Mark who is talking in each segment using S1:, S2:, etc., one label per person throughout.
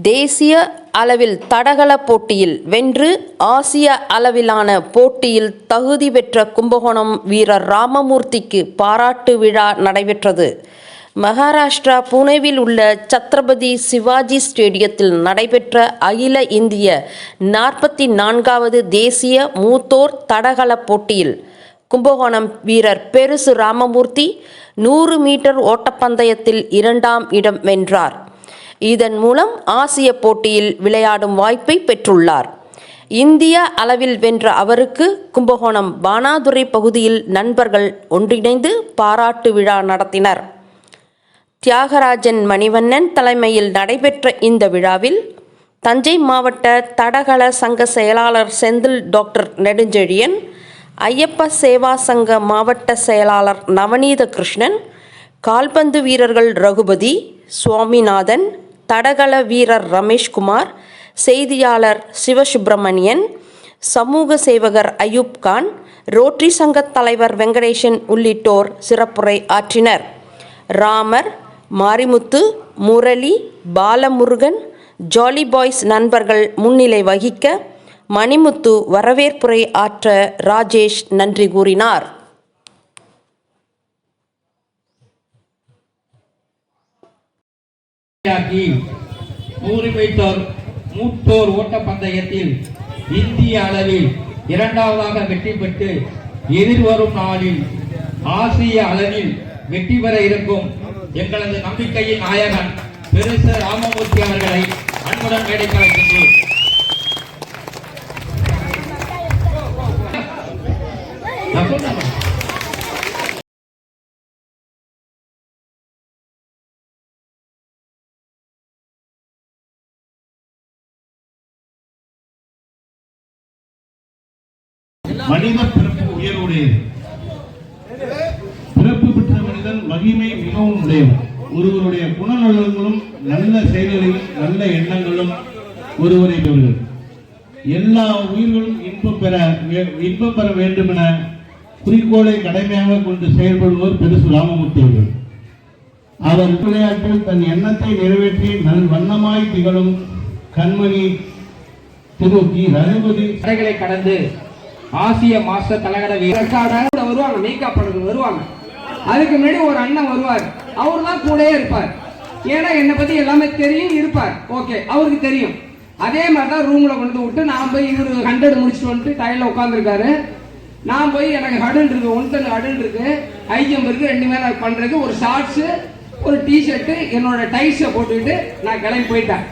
S1: தேசிய அளவில் தடகள போட்டியில் வென்று ஆசிய அளவிலான போட்டியில் தகுதி பெற்ற கும்பகோணம் வீரர் ராமமூர்த்திக்கு பாராட்டு விழா நடைபெற்றது. மகாராஷ்டிரா புனேவில் உள்ள சத்ரபதி சிவாஜி ஸ்டேடியத்தில் நடைபெற்ற அகில இந்திய நாற்பத்தி நான்காவது தேசிய மூத்தோர் தடகள போட்டியில் கும்பகோணம் வீரர் பெருசு ராமமூர்த்தி நூறு மீட்டர் ஓட்டப்பந்தயத்தில் இரண்டாம் இடம் வென்றார். இதன் மூலம் ஆசிய போட்டியில் விளையாடும் வாய்ப்பை பெற்றுள்ளார். இந்திய அளவில் வென்ற அவருக்கு கும்பகோணம் பானாதுரை பகுதியில் நண்பர்கள் ஒன்றிணைந்து பாராட்டு விழா நடத்தினர். தியாகராஜன் மணிவண்ணன் தலைமையில் நடைபெற்ற இந்த விழாவில் தஞ்சை மாவட்ட தடகள சங்க செயலாளர் செந்தில் டாக்டர் நெடுஞ்செழியன் ஐயப்ப சேவா சங்க மாவட்ட செயலாளர் நவநீத கிருஷ்ணன் கால்பந்து வீரர்கள் ரகுபதி சுவாமிநாதன் தடகள வீரர் ரமேஷ்குமார் செய்தியாளர் சிவசுப்பிரமணியன் சமூக சேவகர் அயூப் கான் ரோட்டரி சங்கத் தலைவர் வெங்கடேசன் உள்ளிட்டோர் சிறப்புரை ஆற்றினர். ராமர் மாரிமுத்து முரளி பாலமுருகன் ஜாலி பாய்ஸ் நண்பர்கள் முன்னிலை வகிக்க மணிமுத்து வரவேற்புரை ஆற்ற ராஜேஷ் நன்றி கூறினார்.
S2: நூறு மீட்டர் மூத்தோர் ஓட்டப்பந்தயத்தில் இந்திய அளவில் இரண்டாவதாக வெற்றி பெற்று எதிர்வரும் நாளில் ஆசிய அளவில் வெற்றி பெற இருக்கும் எங்களது நம்பிக்கையின் நாயகன் பெருச ராமமூர்த்தி அவர்களை அன்புடன் மேடைக்கு நான்
S3: மனித பிறப்பு உயர்வுடையது. பிறப்பு பெற்ற மனிதன் மகிமை மிகவும் உடையவன். ஒருவருடைய குணநலன்களும் நல்ல செயல்களிலும் நல்ல எண்ணங்களும் ஒருவரை பெறுகிறது எல்லா உயிர்களும் இன்பம் பெற இன்பம் பெற வேண்டும் என குறிக்கோளை கடமையாக கொண்டு செயல்படுவோர் பெருசு ராமமூர்த்தி அவர்கள். அவர் விளையாட்டில் தன் எண்ணத்தை நிறைவேற்றி நல் வண்ணமாய் திகழும் கண்மணி திரு கி. ரகுபதி.
S2: கடைகளை கடந்து ஆசிய மாஸ்டர் தலைகட வீரர்.
S4: வருவாங்க மேக்கப் பண்ணுறது வருவாங்க. அதுக்கு முன்னாடி ஒரு அண்ணன் வருவார். அவர் தான் கூடயே இருப்பார். ஏன்னா என்னை பத்தி எல்லாமே தெரியும் இருப்பார். ஓகே அவருக்கு தெரியும். அதே மாதிரி தான் ரூம்ல கொண்டு விட்டு நான் போய் இவர் ஹண்ட்ரட் முடிச்சுட்டு வந்துட்டு டைல உட்காந்துருக்காரு நான் போய் எனக்கு ஹடல் இருக்கு ஒன் டன் ஹடன் இருக்கு. ஹை ஜம்ப் இருக்கு ரெண்டு மேல பண்றதுக்கு ஒரு ஷார்ட்ஸ் ஒரு டிஷர்ட் என்னோட டைஸை போட்டுக்கிட்டு நான் கிளம்பி போயிட்டேன்.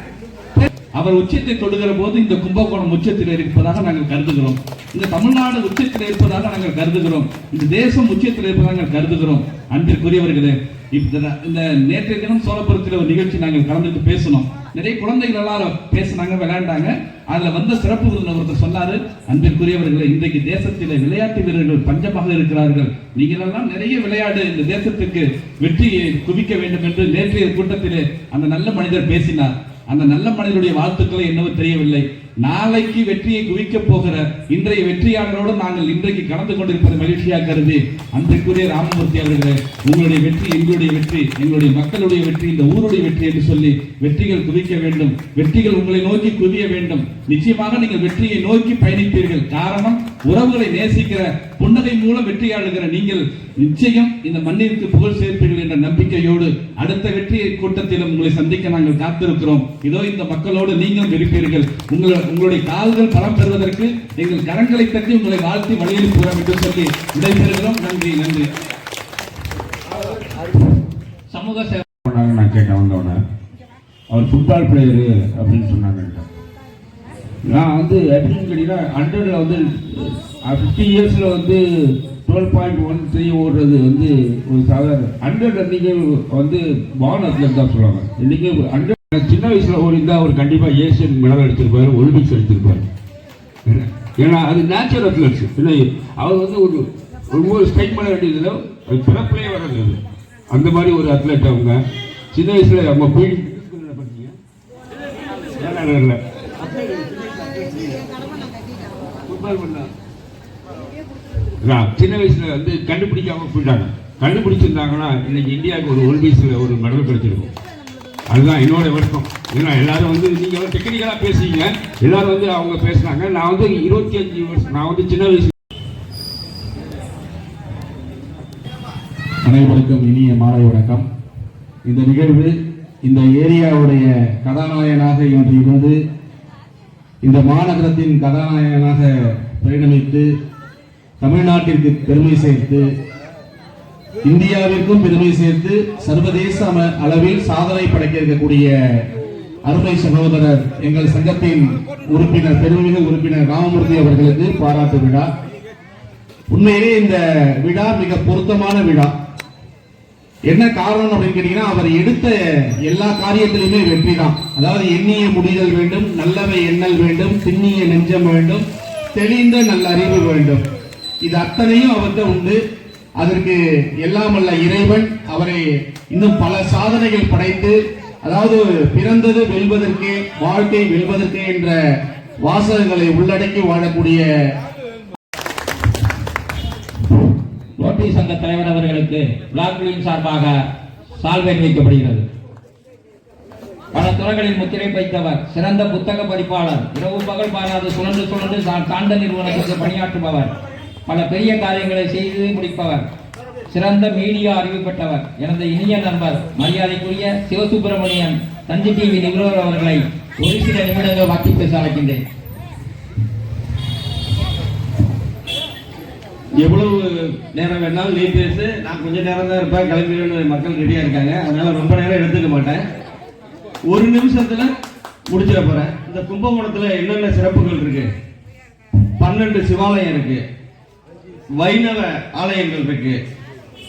S3: அவர் உச்சத்தை தொடுகிற போது இந்த கும்பகோணம் உச்சத்தில் இருப்பதாக நாங்கள் கருதுகிறோம். இந்த தமிழ்நாடு உச்சத்தில் இருப்பதாக நாங்கள் கருதுகிறோம். இந்த தேசம் உச்சத்தில் இருப்பதாக நாங்கள் கருதுகிறோம். அன்பிற்குரியவர்களே இந்த இந்த நேற்றைய தினம் சோழபுரத்தில் ஒரு நிகழ்ச்சி நாங்கள் கலந்துட்டு பேசணும் நிறைய குழந்தைகள் எல்லாரும் பேசினாங்க விளையாண்டாங்க. அதுல வந்த சிறப்பு விருந்தினர் ஒருத்தர் சொன்னாரு அன்பிற்குரியவர்களே இன்றைக்கு தேசத்தில் விளையாட்டு வீரர்கள் பஞ்சமாக இருக்கிறார்கள். நீங்கள் எல்லாம் நிறைய விளையாடு. இந்த தேசத்துக்கு வெற்றியை குவிக்க வேண்டும் என்று நேற்றைய கூட்டத்திலே அந்த நல்ல மனிதர் பேசினார். அந்த நல்ல மனிதனுடைய வாழ்த்துக்களை என்னவோ தெரியவில்லை. நாளைக்கு வெற்றியை குவிக்கப் போகிற இன்றைய வெற்றியாளரோடு நாங்கள் இன்றைக்கு கலந்து கொண்டிருப்பது மகிழ்ச்சியாக கருதி அன்றைக்குரிய ராமமூர்த்தி அவர்களே உங்களுடைய வெற்றி எங்களுடைய வெற்றி எங்களுடைய மக்களுடைய வெற்றி இந்த ஊருடைய வெற்றி என்று சொல்லி வெற்றிகள் குவிக்க வேண்டும். வெற்றிகள் உங்களை நோக்கி குவிய வேண்டும். நிச்சயமாக நீங்கள் வெற்றியை நோக்கி பயணிப்பீர்கள். காரணம் உறவுகளை நேசிக்கிற புன்னகை மூலம் வெற்றியாளுகிற நீங்கள் நிச்சயம் இந்த மண்ணிற்கு புகழ் சேர்ப்பீர்கள் என்ற நம்பிக்கையோடு அடுத்த வெற்றி கூட்டத்திலும் உங்களை சந்திக்க நாங்கள் காத்திருக்கிறோம். இதோ இந்த மக்களோடு நீங்களும் இருப்பீர்கள். உங்கள் உங்களுடைய கால்கள் பலம் பெறுவதற்கு எங்கள் கரங்களை தட்டி உங்களை வாழ்த்தி வழியனுப்புகிறோம் என்று சொல்லி விடைபெறுகிறோம். நன்றி நன்றி. சமூக சேவை
S5: பண்ணாங்க நான் கேட்டேன் வந்தோடனே அவர் ஃபுட்பால் பிளேயரு அப்படின்னு சொன்னாங்க நான் வந்து எப்படின்னு கேட்டீங்கன்னா ஹண்ட்ரடில் வந்து ஃபிஃப்டி இயர்ஸில் வந்து டுவெல் பாயிண்ட் ஒன் த்ரீ ஓடுறது வந்து ஒரு சாதாரண ஹண்ட்ரட் அன்றைக்கி வந்து பான் அத்லட் தான் சொல்லுவாங்க. இன்றைக்கி ஹண்ட்ரட் சின்ன வயசில் ஓடிந்தால் அவர் கண்டிப்பாக ஏசியன் மெடல் எடுத்திருப்பார் ஒலிம்பிக்ஸ் எடுத்திருப்பார் ஏன்னா அது நேச்சுரல் அத்லட்ஸ் இல்லை அவர் வந்து ஒரு ஒவ்வொரு ஸ்ட்ரைக் பண்ண வேண்டியதில் அது பிறப்பிலே வர்றது அது. அந்த மாதிரி ஒரு அத்லெட் அவங்க. சின்ன வயசில் அவங்க போய் இல்லை சின்ன வயசுல வந்து கண்டுபிடிக்காம போயிட்டாங்க. கண்டுபிடிச்சிருந்தாங்கன்னா இன்னைக்கு இந்தியாவுக்கு ஒரு ஒலிம்பிக்ஸ்ல ஒரு மெடல் கிடைச்சிருக்கும். அதுதான் என்னோட விருப்பம். ஏன்னா எல்லாரும் வந்து நீங்க வந்து டெக்னிக்கலா பேசுறீங்க. எல்லாரும் வந்து அவங்க பேசுனாங்க நான் வந்து இருபத்தி அஞ்சு வருஷம் நான் வந்து சின்ன வயசு
S6: அனைவருக்கும் இனிய மாலை வணக்கம். இந்த நிகழ்வு இந்த ஏரியாவுடைய கதாநாயகனாக இன்று இருந்து இந்த மாநகரத்தின் கதாநாயகனாக பரிணமித்து தமிழ்நாட்டிற்கு பெருமை சேர்த்து இந்தியாவிற்கும் பெருமை சேர்த்து சர்வதேச அளவில் சாதனை படைக்க இருக்கக்கூடிய அருமை சகோதரர் எங்கள் சங்கத்தின் உறுப்பினர் பெருமிகு உறுப்பினர் ராமமூர்த்தி அவர்களுக்கு பாராட்டு விழா. உண்மையிலே இந்த விழா மிக பொருத்தமான விழா. என்ன காரணம் அப்படின்னு கேட்டீங்கன்னா அவர் எடுத்த எல்லா காரியத்திலுமே வெற்றி தான். அதாவது எண்ணிய முடிதல் வேண்டும் நல்லவை எண்ணல் வேண்டும் திண்ணிய நெஞ்சம் வேண்டும் தெளிந்த நல்ல அறிவு வேண்டும். இது அத்தனையும் அவர்கிட்ட உண்டு. அதற்கு எல்லாம் அல்ல இறைவன் அவரை இன்னும் பல சாதனைகள் படைத்து அதாவது பிறந்தது வெல்வதற்கே வாழ்க்கை வெல்வதற்கே என்ற வாசகங்களை உள்ளடக்கி வாழக்கூடிய
S2: ரோட்டரி சங்க தலைவர் அவர்களுக்கு பிளாக்களின் சார்பாக சால்வை வைக்கப்படுகிறது. பல துறைகளில் முத்திரை வைத்தவர் சிறந்த புத்தக பதிப்பாளர் இரவு பகல் பாராது சுழன்று சுழன்று சாண்ட நிறுவனத்திற்கு பணியாற்றுபவர் பல பெரிய காரியங்களை செய்து முடிப்பவர் சிறந்த மீடியா அறிவு பெற்றவர். எனது இனிய நண்பர் மரியாதைக்குரிய சிவசுப்பிரமணியன் தஞ்சை டிவி நிபுணர் அவர்களை ஒரு சில நிமிடங்கள் வாக்கி பேச அழைக்கின்றேன்
S7: எவ்வளவு நேரம் வேணாலும் நீ பேசு. நான் கொஞ்சம் நேரம் தான் இருப்பேன். கிளம்பிடுவேன்னு மக்கள் ரெடியாக இருக்காங்க. அதனால ரொம்ப நேரம் எடுத்துக்க மாட்டேன். ஒரு நிமிஷத்தில் முடிச்சிட போகிறேன் இந்த கும்பகோணத்தில் என்னென்ன சிறப்புகள் இருக்கு? பன்னெண்டு சிவாலயம் இருக்கு. வைணவ ஆலயங்கள் இருக்கு.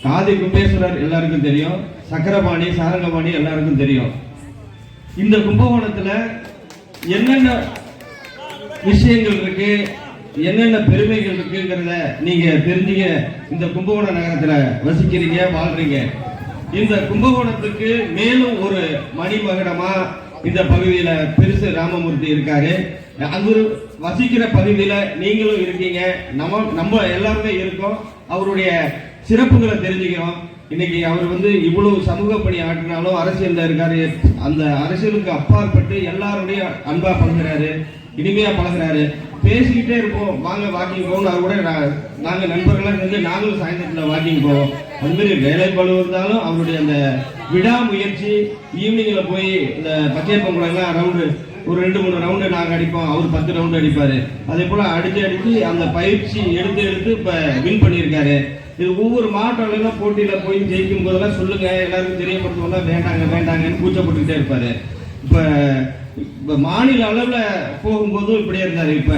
S7: காதி கும்பேஸ்வரர் எல்லாருக்கும் தெரியும். சக்கரபாணி சாரங்கபாணி எல்லாருக்கும் தெரியும். இந்த கும்பகோணத்தில் என்னென்ன விஷயங்கள் இருக்குது என்னென்ன பெருமைகள் இருக்குங்கிறத நீங்க தெரிஞ்சுக்க இந்த கும்பகோணம் நகரத்துல வசிக்கிறீங்க வாழ்றீங்க. இந்த கும்பகோணத்துக்கு மேலும் ஒரு மணிமகடமா இந்த பகுதியில பெருசு ராமமூர்த்தி இருக்காரு. அவர் வசிக்கிற பகுதியில நீங்களும் இருக்கீங்க. நம்ம நம்ம எல்லாருமே இருக்கோம். அவருடைய சிறப்புகளை தெரிஞ்சுக்கிறோம். இன்னைக்கு அவர் வந்து இவ்வளவு சமூக பணி ஆற்றினாலும் அரசியல்ல இருக்காரு. அந்த அரசியலுக்கு அப்பாற்பட்டு எல்லாருடைய அன்பா பழகிறாரு. இனிமையா பழகிறாரு. பேசிக்கிட்டே இருப்போம். வாங்க வாக்கிங் போகணும் அது கூட நாங்கள் நண்பர்களாக இருந்து நாங்களும் சாயந்தரத்தில் வாக்கிங் போவோம். அதுமாரி மாதிரி இருந்தாலும் அவருடைய அந்த விடாமுயற்சி ஈவினிங்கில் போய் இந்த பச்சையப்பம் கூட எல்லாம் ரவுண்டு ஒரு ரெண்டு மூணு ரவுண்டு நாங்கள் அடிப்போம். அவர் பத்து ரவுண்டு அடிப்பார். அதே போல் அடித்து அடித்து அந்த பயிற்சி எடுத்து எடுத்து இப்போ வின் பண்ணியிருக்காரு. இது ஒவ்வொரு மாவட்ட போட்டியில் போய் ஜெயிக்கும் போதெல்லாம் சொல்லுங்கள் எல்லாருக்கும் தெரியப்படுத்துவோம்னா வேண்டாங்க வேண்டாங்கன்னு கூச்சப்பட்டுக்கிட்டே இருப்பார். இப்போ இப்போ மாநில அளவில் போகும்போதும் இப்படியே இருந்தார். இப்போ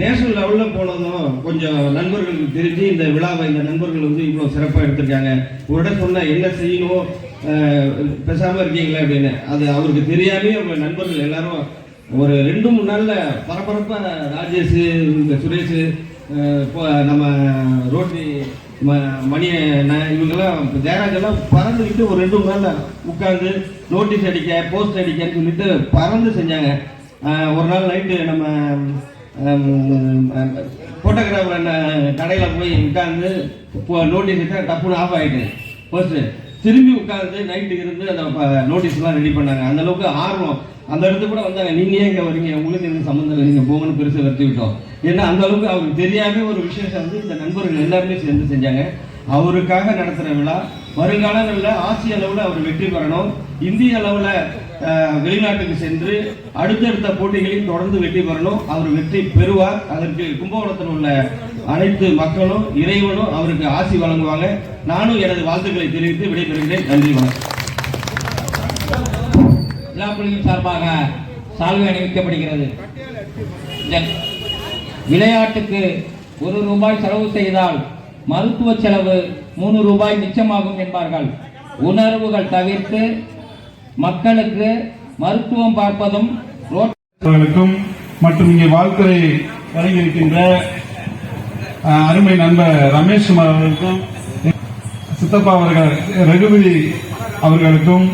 S7: நேஷனல் லெவலில் போனதும் கொஞ்சம் நண்பர்களுக்கு தெரிஞ்சு இந்த விழாவை இந்த நண்பர்கள் வந்து இவ்வளோ சிறப்பாக எடுத்திருக்காங்க. ஒரு இடம் சொன்ன என்ன செய்யணும் பேசாமல் இருக்கீங்களே அப்படின்னு. அது அவருக்கு தெரியாமே அவங்க நண்பர்கள் எல்லாரும் ஒரு ரெண்டு மூணு நாளில் பரபரப்பாக ராஜேஷ் இந்த சுரேஷ் நம்ம ரோட்டி ம- மணி இவங்கெல்லாம் ஜெயராஜெல்லாம் பறந்துக்கிட்டு ஒரு ரெண்டு மூணு உட்காந்து நோட்டீஸ் அடிக்க போஸ்ட் அடிக்கன்னு சொல்லிட்டு பறந்து செஞ்சாங்க. ஒரு நாள் நைட்டு நம்ம போட்டோகிராஃபர் கடையில் போய் உட்கார்ந்து நோட்டீஸ் எடுத்தால் டப்புன்னு ஆஃப் ஆகிட்டு போஸ்ட்டு திரும்பி உட்காந்து நைட்டு இருந்து அந்த நோட்டீஸ்லாம் ரெடி பண்ணாங்க. அந்த அளவுக்கு ஆர்வம். அந்த இடத்துக்கு கூட வந்தாங்க. நீங்கள் ஏன் இங்கே வரீங்க? உங்களுக்கு எந்த சம்மந்தம் இல்லை. நீங்கள் போங்கன்னு பெருசாக வருத்தி விட்டோம். ஏன்னா அந்த அளவுக்கு அவருக்கு தெரியாம ஒரு விசேஷம் வந்து இந்த நண்பர்கள் எல்லாருமே சேர்ந்து செஞ்சாங்க. அவருக்காக நடத்துற விழா. வருங்காலங்களில் ஆசிய அளவில் அவர் வெற்றி பெறணும். இந்திய அளவில் வெளிநாட்டுக்கு சென்று அடுத்தடுத்த போட்டிகளில் தொடர்ந்து வெற்றி பெறணும். அவர் வெற்றி பெறுவார். அதற்கு கும்பகோணத்தில் உள்ள அனைத்து மக்களும் இறைவனும் அவருக்கு ஆசி வழங்குவாங்க. நானும் எனது வாழ்த்துக்களை தெரிவித்து விடைபெறுகிறேன். நன்றி வணக்கம்.
S2: எல்லா குழுவின் சார்பாக சால்வை அணிவிக்கப்படுகிறது. விளையாட்டுக்கு ஒரு ரூபாய் செலவு செய்தால் மருத்துவ செலவு மூணு ரூபாய் மிச்சமாகும் என்பார்கள். உணர்வுகள் தவிர்த்து மக்களுக்கு மருத்துவம் பார்ப்பதும்
S8: ரோட்டர்களுக்கும் மற்றும் இங்கே வாழ்த்துறை வழங்கியிருக்கின்ற அருமை நண்பர் ரமேஷ் குமார் அவர்களுக்கும் சித்தப்பா அவர்கள் ரகுபதி அவர்களுக்கும்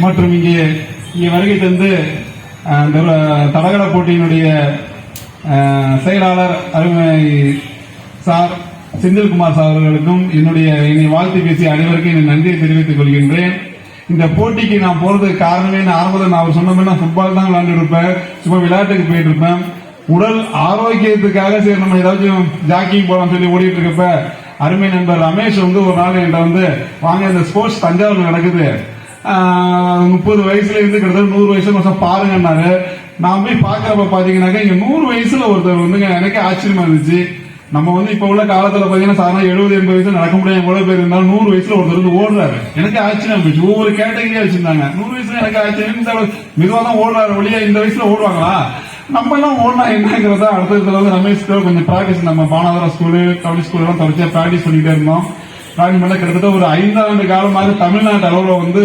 S8: மற்றும் இங்கே இங்கே வருகை தந்து தடகள போட்டியினுடைய செயலாளர் அருமை சார் செந்தில்குமார் சார் அவர்களுக்கும் என்னுடைய என்னை வாழ்த்து பேசிய அனைவருக்கும் என் நன்றியை தெரிவித்துக் கொள்கின்றேன். இந்த போட்டிக்கு நான் போறதுக்கு காரணமே நான் ஆரம்பத்தில் நான் அவர் சொன்ன மாதிரி நான் ஃபுட்பால் தான் விளையாண்டு இருப்பேன் சும்மா விளையாட்டுக்கு போயிட்டு இருப்பேன் உடல் ஆரோக்கியத்துக்காக சரி நம்ம ஏதாச்சும் ஜாக்கிங் போகலாம் சொல்லி ஓடிட்டு இருக்கப்ப அருமை நண்பர் ரமேஷ் வந்து ஒரு நாள் என்கிட்ட வந்து வாங்க இந்த ஸ்போர்ட்ஸ் தஞ்சாவூர் நடக்குது. முப்பது வயசுல இருந்து கிட்டத்தட்ட நூறு வயசு மாசம் பாருங்கன்னாரு. நான் போய் பாக்குறப்ப பாத்தீங்கன்னாக்க இங்க நூறு வயசுல ஒருத்தர் வந்துங்க எனக்கே ஆச்சரியமா இருந்துச்சு. நம்ம வந்து இப்ப உள்ள காலத்துல பாத்தீங்கன்னா சாதாரண எழுபது எண்பது வயசு நடக்க முடியாத எவ்வளவு பேர் இருந்தாலும் நூறு வயசுல ஒருத்தர் வந்து ஓடுறாரு. எனக்கு ஆச்சரியம் போச்சு. ஒவ்வொரு கேட்டகரியா வச்சிருந்தாங்க. நூறு வயசுல எனக்கு ஆச்சரியம். இந்த மெதுவா தான் ஓடுறாரு வழியா இந்த வயசுல ஓடுவாங்களா? நம்ம எல்லாம் ஓடனா என்னங்கிறத அடுத்த வந்து ரமேஷ் கொஞ்சம் பிராக்டிஸ் நம்ம பானாவரம் ஸ்கூலு தமிழ் ஸ்கூல் எல்லாம் தொடர்ச்சியா பிராக்டிஸ் பண்ணிட்டே இருந்தோம். பிராக்டிஸ் பண்ண கிட்டத்தட்ட ஒரு ஐந்தாண்டு காலமாக தமிழ்நாட்டு அளவில் வந்து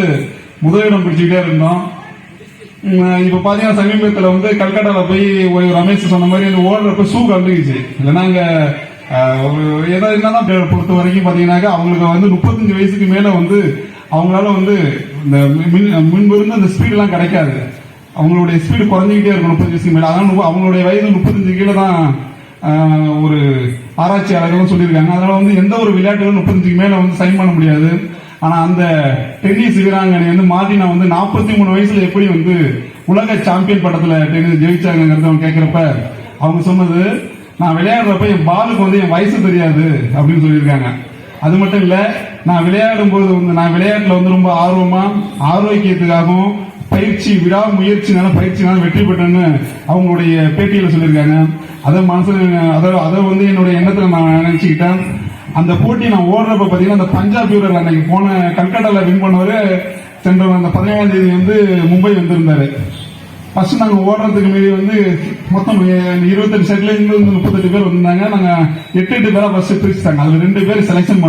S8: முதலிடம் பிடிச்சிக்கிட்டே இருந்தோம். இப்போ இப்ப பாத்தீங்கன்னா வந்து கல்கட்டால போய் ஒரு ரமேஷ் சொன்ன மாதிரி அந்த ஓடுறப்ப ஷூ கலந்துக்குச்சு இல்லைன்னா அங்க ஒரு ஏதோ என்னதான் பொறுத்த வரைக்கும் பார்த்தீங்கன்னாக்கா அவங்களுக்கு வந்து முப்பத்தஞ்சு வயசுக்கு மேல வந்து அவங்களால வந்து இந்த மின் முன்பு அந்த ஸ்பீடெலாம் எல்லாம் கிடைக்காது. அவங்களுடைய ஸ்பீடு குறைஞ்சிக்கிட்டே இருக்கும் முப்பத்தஞ்சு வயசுக்கு மேல. அதனால அவங்களுடைய வயது முப்பத்தஞ்சு கீழே தான் ஒரு ஆராய்ச்சியாளர்களும் சொல்லியிருக்காங்க. அதனால வந்து எந்த ஒரு விளையாட்டுகளும் முப்பத்தஞ்சுக்கு மேல வந்து சைன் பண்ண முடியாது. ஆனா அந்த டென்னிஸ் வீராங்கனை வந்து மார்டினா வந்து நாற்பத்தி மூணு வயசுல எப்படி வந்து உலக சாம்பியன் பட்டத்துல டென்னிஸ் ஜெயிச்சாங்கிறத அவங்க கேட்கிறப்ப அவங்க சொன்னது நான் விளையாடுறப்ப என் பாலுக்கு வந்து என் வயசு தெரியாது அப்படின்னு சொல்லியிருக்காங்க. அது மட்டும் இல்ல நான் விளையாடும் போது வந்து நான் விளையாட்டுல வந்து ரொம்ப ஆர்வமா ஆரோக்கியத்துக்காகவும் பயிற்சி விடாமுயற்சினால பயிற்சினால வெற்றி பெற்றேன்னு அவங்களுடைய பேட்டியில சொல்லியிருக்காங்க. அதை மனசுல அதை அதை வந்து என்னுடைய எண்ணத்துல நான் நினைச்சுக்கிட்டேன். அந்த போட்டி நான் ஓடுறப்ப பாத்தீங்கன்னா அந்த பஞ்சாப் வீரர் அன்னைக்கு போன கல்கட்டால வின் பண்ணவரு சென்ற அந்த பதினேழாம் தேதி வந்து மும்பை வந்திருந்தாரு. ஃபர்ஸ்ட் நாங்க ஓடுறதுக்கு மீறி வந்து மொத்தம் இருபத்தெட்டு செட்ல இருந்து முப்பத்தெட்டு பேர் வந்திருந்தாங்க. நாங்க எட்டு எட்டு பேரா ஃபர்ஸ்ட் பிரிச்சுட்டாங்க. அதுல ரெண்டு பேர் செலக்ஷன்